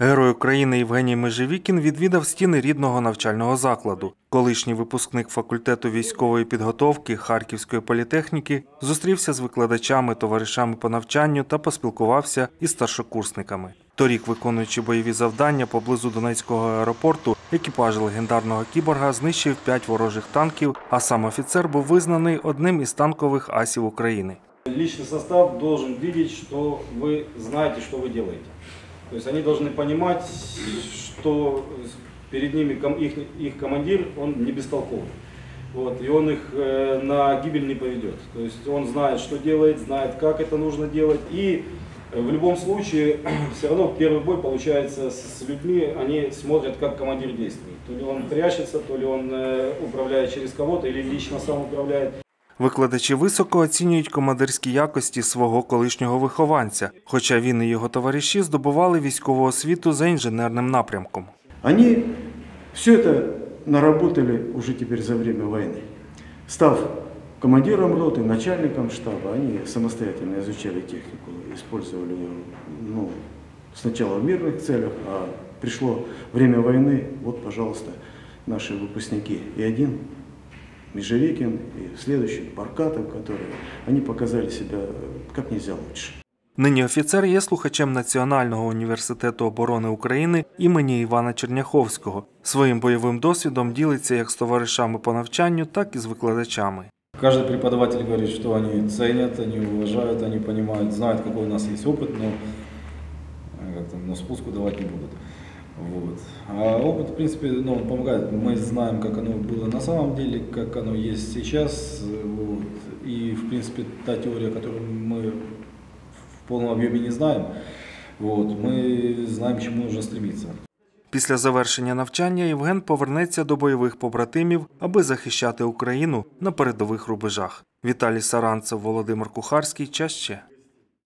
Герой України Євгеній Межевікін відвідав стіни рідного навчального закладу. Колишній випускник факультету військової підготовки Харківської політехніки зустрівся з викладачами, товаришами по навчанню та поспілкувався із старшокурсниками. Торік, виконуючи бойові завдання поблизу Донецького аеропорту, екіпаж легендарного кіборга знищив п'ять ворожих танків, а сам офіцер був визнаний одним із танкових асів України. Личный состав должен видеть, что вы знаете, что вы делаете. То есть они должны понимать, что перед ними их, их командир, он не бестолковый. Вот, и он их э, на гибель не поведет. То есть он знает, что делает, знает, как это нужно делать. И э, в любом случае, все равно первый бой получается с людьми, они смотрят, как командир действует. То ли он прячется, то ли он э, управляет через кого-то, или лично сам управляет. Викладачі високо оцінюють командирські якості свого колишнього вихованця, хоча він і його товариші здобували військову освіту за інженерним напрямком. Они все это наработали уже теперь за время войны. Став командиром роты, начальником штаба, они самостоятельно изучали технику, использовали ее ну, сначала в мирных целях, а пришло время войны, вот, пожалуйста, наши выпускники. И один Межевикин, и следующий Баркатов, которые, они показали себя как нельзя лучше. Нині офіцер є слухачем Національного університету оборони України імені Івана Черняховського. Своїм бойовим досвідом ділиться як з товаришами по навчанню, так і з викладачами. Каждый преподаватель говорит, что они ценят, они уважают, они понимают, знают, какой у нас есть опыт, но, э, как там, но спуску давать не будут. Вот. А опыт, в принципе, ну, он помогает. Мы знаем, как оно было на самом деле, как оно есть сейчас. э, Вот. И, в принципе, та теория, которую мы в полном объеме не знаем, вот, мы знаем, к чему нужно стремиться. Після завершення навчання Євген повернеться до бойових побратимів, аби захищати Україну на передових рубежах. Віталій Саранцев, Володимир Кухарський. Час ще.